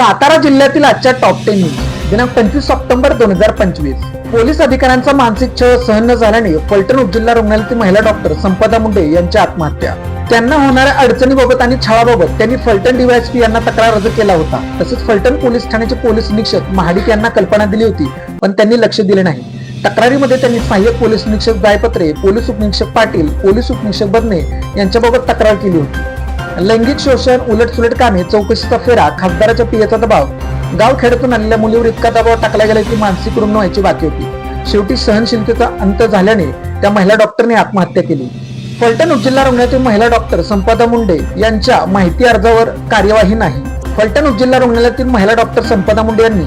सातारा जिल्ह्यातील आजच्या top ten news दिनांक पंचवीस ऑक्टोबर दोन हजार पंचवीस. पोलीस अधिकाऱ्यांचा मानसिक छळ सहन न झाल्याने फलटण उपजिल्हा रुग्णालयातील महिला डॉक्टर संपदा मुंडे यांची आत्महत्या. त्यांना होणाऱ्या अडचणीबाबत आणि छळाबाबत त्यांनी फलटण डीवायएसपी यांना तक्रार अर्ज केला होता. तसेच फलटण पोलीस ठाण्याचे पोलीस निरीक्षक महाडिक यांना कल्पना दिली होती पण त्यांनी लक्ष दिले नाही. तक्रारीमध्ये त्यांनी सहाय्यक पोलीस निरीक्षक गायपत्रे पोलीस उपनिरीक्षक पाटील पोलीस उपनिरीक्षक बदने यांच्याबाबत तक्रार केली होती. लैंगिक शोषण उलटसुलट कामे चौकशीचा फेरा खासदाराच्या पियाचा दबाव. गाव खेड्यातून आणलेल्या मुलीवर इतका दबाव टाकला गेला की मानसिक रुग्ण व्हायची बाकी होती. शेवटी सहनशीलतेचा अंत झाल्याने त्या महिला डॉक्टरने आत्महत्या केली. फलटण उपजिल्हा रुग्णालयातील महिला डॉक्टर संपदा मुंडे यांच्या माहिती अर्जावर कार्यवाही नाही. फलटण उपजिल्हा रुग्णालयातील महिला डॉक्टर संपदा मुंडे यांनी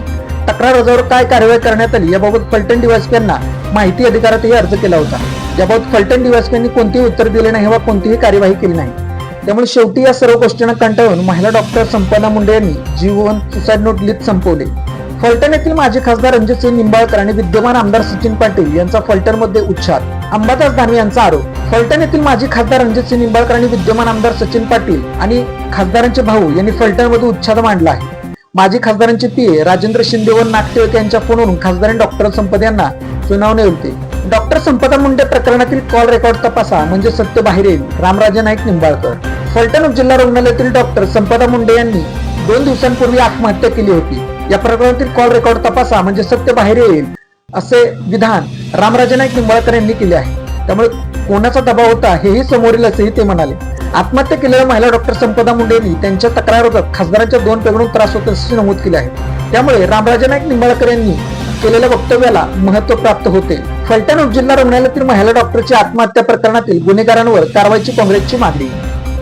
तक्रार अर्जावर काय कार्यवाही करण्यात आली याबाबत फलटण डीवायसपी यांना माहिती अधिकारातही अर्ज केला होता. याबाबत फलटण डीवायसपी यांनी कोणतेही उत्तर दिले नाही वा कोणतीही कार्यवाही केली नाही. त्यामुळे शेवटी या सर्व गोष्टींना कंटाळून महिला डॉक्टर संपन्ना मुंडे यांनी जीवन सुसाईड नोट लिहित संपवले. फलटण येथील माजी खासदार रणजितसिंह निंबाळकर आणि विद्यमान आमदार सचिन पाटील यांचा फलटणमध्ये उच्चार अंबादास दानवे यांचा आरोप. फलटण येथील माजी खासदार रणजितसिंह निंबाळकर आणि विद्यमान आमदार सचिन पाटील आणि खासदारांचे भाऊ यांनी फलटणमध्ये उच्छाद मांडला आहे. माजी खासदारांचे पीए राजेंद्र शिंदे व नागटिळक यांच्या फोनवरून खासदार डॉक्टर संपत यांना सुनावणे होते डॉक्टर संपदा मुंडे प्रकरणातील कॉल रेकॉर्ड तपासा. म्हणजे सत्य बाहेर येईल. रामराजे नाईक निंबाळकर. फलटण उपजिल्हा रुग्णालयातील डॉक्टर संपदा मुंडे यांनी दोन दिवसांपूर्वी आत्महत्या केली होती. या प्रकरणातील कॉल रेकॉर्ड तपासा. म्हणजे सत्य बाहेर येईल. असे विधान रामराजे नाईक निंबाळकर यांनी केले आहे. त्यामुळे कोणाचा दबाव होता हेही समोर येईल असेही ते म्हणाले. आत्महत्या केलेल्या महिला डॉक्टर संपदा मुंडे यांनी त्यांच्या तक्रारीवर खासदारांच्या दोन पेगडून त्रास होत असल्याचे नमूद केले आहे. त्यामुळे रामराजे नाईक निंबाळकर यांनी केलेल्या वक्तव्याला महत्त्व प्राप्त होते. फलटण उपजिल्हा रुग्णालयातील महिला डॉक्टरची आत्महत्या प्रकरणातील गुन्हेगारांवर कारवाईची काँग्रेसची मागणी.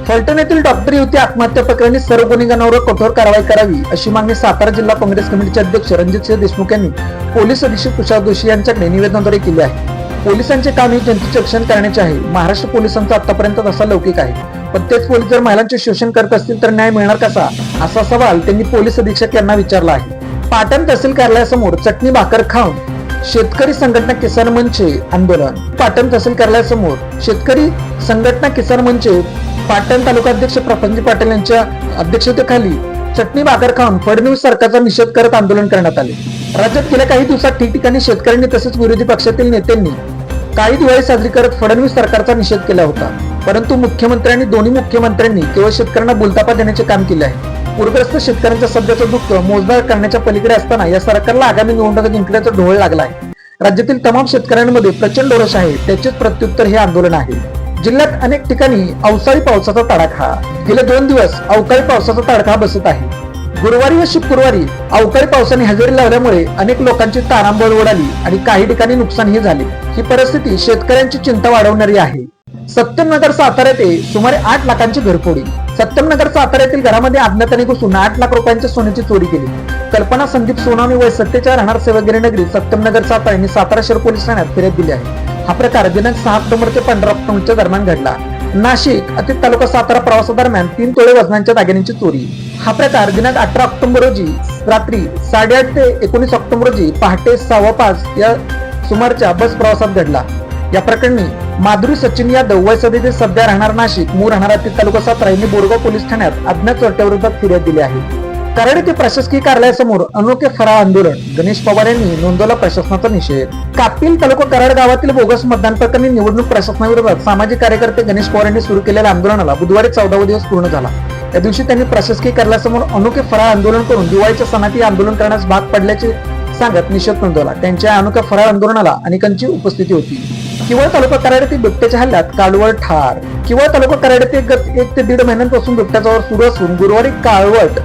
फलटण येथील डॉक्टर युवती आत्महत्या प्रकरणी सर्व गुन्हेगारांवर कठोर कारवाई करावी अशी मागणी सातारा जिल्हा काँग्रेस कमिटीचे अध्यक्ष रणजितसिंह देशमुख यांनी पोलीस अधीक्षक तुषार जोशी यांच्याकडे निवेदनाद्वारे केले आहे. पोलिसांचे काम हे जनतेचे रक्षण करण्याचे आहे. महाराष्ट्र पोलिसांचा आतापर्यंत तसा लौकिक आहे. पण तेच पोलीस जर महिलांचे शोषण करत असतील तर न्याय मिळणार कसा? असा सवाल त्यांनी पोलीस अधीक्षक यांना विचारला आहे. पाटण तहसील कार्यालयासमोर चटणी भाकर खाऊन शेतकरी संघटना किसान मंच आंदोलन. पाटण तहसील कार्यालयासमोर शेतकरी संघटना किसान मंच पाटण तालुकाध्यक्ष प्रपंच पाटील यांच्या अध्यक्षतेखाली चटणी भाकर खाऊन फडणवीस सरकारचा निषेध करत आंदोलन करण्यात आले. राज्यात गेल्या काही दिवसात ठिकठिकाणी शेतकऱ्यांनी तसेच विरोधी पक्षातील नेत्यांनी काही दिवाळी साजरी करत फडणवीस सरकारचा निषेध केला होता. परंतु मुख्यमंत्र्यांनी दोन्ही मुख्यमंत्र्यांनी केवळ शेतकऱ्यांना बोलतापा देण्याचे काम केले आहे. पूरग्रस्त शेतकऱ्यांच्या सध्याचं दुःख मोजदार करण्याच्या पलीकडे असताना या सरकारला आगामी निवडणुका जिंकण्याचा ढोळ लागला आहे राज्यातील तमाम शेतकऱ्यांमध्ये प्रचंड रोष आहे त्याचेच प्रत्युत्तर हे आंदोलन आहे. जिल्ह्यात अनेक ठिकाणी अवसाळी पावसाचा तडाखा. गेले दोन दिवस अवकाळी पावसाचा तडाखा बसत आहे. गुरुवारी व शुक्रवारी अवकाळी पावसाने हजेरी लावल्यामुळे अनेक लोकांची तारांबळ उडाली आणि काही ठिकाणी नुकसानही झाले. ही परिस्थिती शेतकऱ्यांची चिंता वाढवणारी आहे. सत्यनगर सातारा येथे सुमारे आठ लाखांची घरफोडी. सत्यमनगर साताऱ्यातील घरामध्ये अज्ञाताने घुसून आठ लाख रुपयांच्या सोन्याची चोरी केली. कल्पना संदीप सोनावणे वय सत्तेच्या राहणार सेवागिरी नगरी सत्यमनगर सातारा यांनी सातारा शहर पोलीस ठाण्यात फिर्याद दिली आहे. हा प्रकार दिनांक सहा ऑक्टोबर ते पंधरा ऑक्टोबरच्या दरम्यान घडला. नाशिक अतित तालुका सातारा प्रवासादरम्यान तीन तोळे वजनांच्या दागिन्यांची चोरी. हा प्रकार दिनांक अठरा ऑक्टोबर रोजी रात्री साडेआठ ते एकोणीस ऑक्टोबर रोजी पहाटे सव्वा पाच या सुमारच्या बस प्रवासात घडला. या प्रकरणी माधुरी सचिन या वय सदीतील सध्या राहणार नाशिक मूळ राहणारातील तालुका सातारा यांनी बोरगाव पोलीस ठाण्यात अज्ञात चोरट्याविरोधात फिर्याद दिली आहे. कराड येथे प्रशासकीय कार्यालयासमोर अनोखे फराळ आंदोलन. गणेश पवार यांनी नोंदवला प्रशासनाचा निषेध. कापिल तालुका कराड गावातील बोगस मतदान प्रकरणी निवडणूक प्रशासनाविरोधात सामाजिक कार्यकर्ते गणेश पवार यांनी सुरू केलेल्या आंदोलनाला बुधवारी चौदावा दिवस पूर्ण झाला. या दिवशी त्यांनी प्रशासकीय कार्यालयासमोर अनोखे फराळ आंदोलन करून दिवाळीच्या सणात आंदोलन करण्यास भाग पडल्याचे सांगत निषेध नोंदवला. त्यांच्या अनोख्या फराळ आंदोलनाला अनेकांची उपस्थिती होती. किंवा तालुका कराड येथे बिबट्याच्या हल्ल्यात काळवट ठार. किंवा तालुका कराड येथे गत एक ते दीड महिन्यांपासून बिबट्याचा वर सुरू असून गुरुवारी काळवट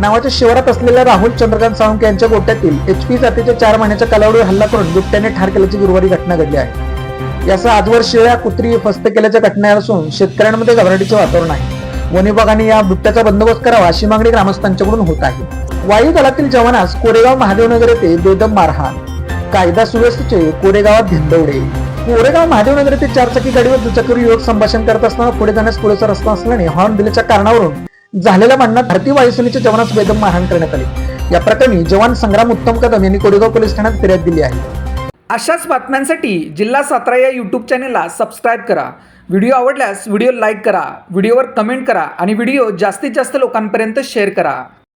नावाच्या शिवारात असलेल्या राहुल चंद्रकांत सावंत यांच्या गोट्यातील एच पी जातीच्या चार महिन्याच्या कालावधीवर हल्ला करून बिबट्याने ठार केल्याची गुरुवारी घटना घडली आहे. याचा आजवर शेळ्या कुत्री फस्त केल्याच्या घटना असून शेतकऱ्यांमध्ये घबराटीचे वातावरण आहे. वन विभागाने या बिबट्याचा बंदोबस्त करावा अशी मागणी ग्रामस्थांच्याकडून होत आहे. वायू दलातील जवानास कोरेगाव महादेवनगर येथे बेदम मारहाण. कायदा सुव्यवस्थेचे कोरेगावात धिंदवडे कोरेगाव महादेवनगर येथे चारचाकी गाडीवर दुचाकीवर युवक संभाषण करत असताना पुढे जाण्यास पुरेसा रस्ता असल्याने हॉर्न दिल्याच्या कारणावरून झालेल्या भांडणात भारतीय वायुसेनेच्या जवानास बेदम मारहाण करण्यात आली. या प्रकरणी जवान संग्राम उत्तम कदम यांनी कोरेगाव पोलीस ठाण्यात फिर्याद दिली आहे. अशाच बातम्यांसाठी जिल्हा सातारा या यूट्यूब चॅनेलला सबस्क्राईब करा. व्हिडिओ आवडल्यास व्हिडिओ लाईक करा व्हिडिओवर कमेंट करा आणि व्हिडिओ जास्तीत जास्त लोकांपर्यंत शेअर करा.